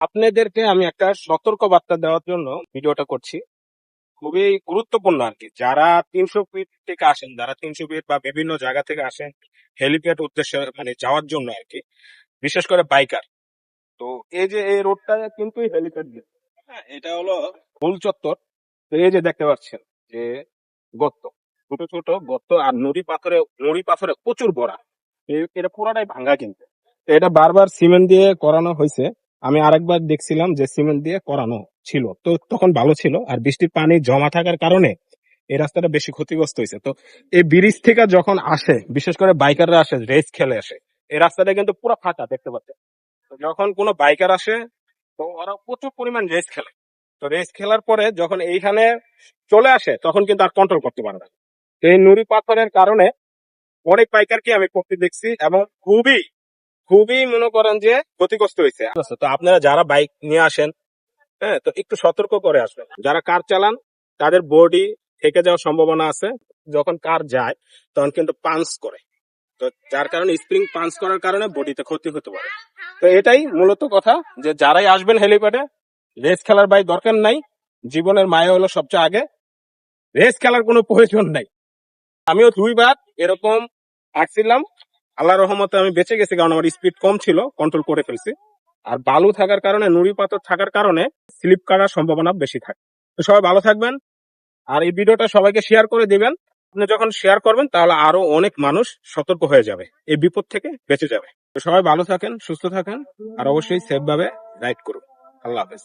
আপনাদেরকে আমি একটা সতর্ক বার্তা দেওয়ার জন্য ভিডিওটা করছি। খুবই গুরুত্বপূর্ণ আর কি যারা তিনশো ফিট থেকে আসেন, যারা তিনশো ফিট বা বিভিন্ন জায়গা থেকে আসেন, হেলিপ্যাড উদ্দেশ্যে মানে যাওয়ার জন্য আর কি বিশেষ করে বাইকার। তো এই যে এই রোডটা কিন্তু হেলিপ্যাড হ্যাঁ এটা হলো ফুল চত্বর। তো এই যে দেখতে পাচ্ছেন যে গর্ত। ছোট ছোট গর্ত আর নুড়ি পাথরে নুড়ি পাথরে প্রচুর বড়া এটা পুরাটাই ভাঙ্গা কিন্তু। এটা বারবার সিমেন্ট দিয়ে করানো হয়েছে। আমি আরেকবার দেখছিলাম যে সিমেন্ট দিয়ে করানো ছিল। তো তখন ভালো ছিল আর বৃষ্টির পানি জমা থাকার কারণে এই রাস্তাটা বেশি ক্ষতিগ্রস্ত হয়েছে। তো এই ব্রিজ থেকে যখন আসে, বিশেষ করে বাইকাররা আসে, রেস খেলে আসে, এই রাস্তাটা কিন্তু পুরো ফাঁকা দেখতে পাচ্ছে তো যখন কোনো বাইকার আসে, তো ওরা প্রচুর পরিমাণ রেস খেলে। তো রেস খেলার পরে যখন এইখানে চলে আসে, তখন কিন্তু আর কন্ট্রোল করতে পারে না। তো এই নুড়ি পাথরের কারণে অনেক বাইকারকে আমি করতে দেখছি এবং খুবই খুবই মনে করেন যে ক্ষতিগ্রস্ত হয়েছে। তো আপনারা যারা বাইক নিয়ে আসেন হ্যাঁ তো একটু সতর্ক করে আসবেন। যারা কার চালান, তাদের বডি থেকে যাওয়ার সম্ভাবনা আছে। যখন কার যায়, তখন কিন্তু পাঞ্চ করে। তো যার কারণে স্প্রিং পাঞ্চ করার কারণে বডিতে ক্ষতি হতে পারে। তো এটাই মূলত কথা যে যারাই আসবেন হেলিপ্যাডে রেস খেলার বাইক দরকার নাই। জীবনের মায়া হলো সবচেয়ে আগে। রেস খেলার কোনো প্রয়োজন নাই। আমিও দুইবার এরকম আসছিলাম। আল্লাহ রহমতে আমি বেঁচে গেছি, কারণ আমার স্পিড কম ছিল কন্ট্রোল করে ফেলছি। আর বালু থাকার কারণে, নুড়ি পাথর থাকার কারণে স্লিপ কাটার সম্ভাবনা বেশি থাকে। তো সবাই ভালো থাকবেন, আর এই ভিডিওটা সবাইকে শেয়ার করে দিবেন। আপনি যখন শেয়ার করবেন, তাহলে আরও অনেক মানুষ সতর্ক হয়ে যাবে, এই বিপদ থেকে বেঁচে যাবে। তো সবাই ভালো থাকেন, সুস্থ থাকেন, আর অবশ্যই সেফ ভাবে রাইড করুন। আল্লাহ হাফেজ।